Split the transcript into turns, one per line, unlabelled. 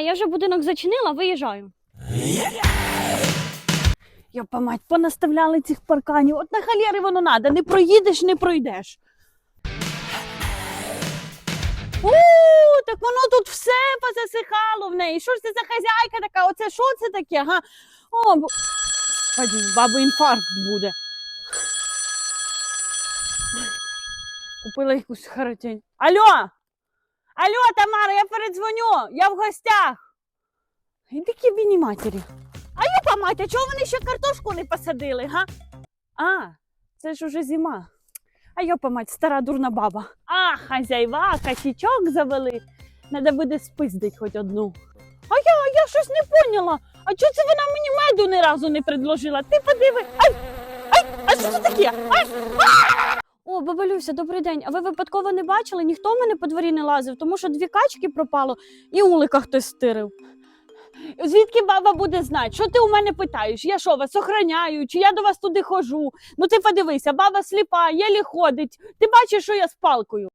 Я вже будинок зачинила, виїжджаю. Йопа мать, понаставляли цих парканів. От на халєри воно надо. Не проїдеш, не пройдеш. У, так воно тут все позасихало в неї. Що ж це за хазяйка така? Оце що це таке? Ага. О. Господи, бабу інфаркт буде. Купила якусь харчень. Алло! Алло, Тамара, я передзвоню, я в гостях. Іди кібіні матері. А юпа мать, а чого вони ще картошку не посадили, га? А, це ж уже зима. А йопа мать, стара дурна баба. А, хазяйва, качечок завели. Надо буде спиздить хоч одну. А я, я щось не поняла. А чого це вона мені меду ні разу не предложила? Ти подиви. Ай! Ай! А що це таке? Ай! А! О, баба добрий день. А ви випадково не бачили? Ніхто в мене по дворі не лазив, тому що дві качки пропало і улика хтось стирив. Звідки баба буде знати? Що ти у мене питаєш? Я що вас охраняю, чи я до вас туди хожу? Ну ти подивися, баба сліпа, єлі ходить. Ти бачиш, що я з палкою.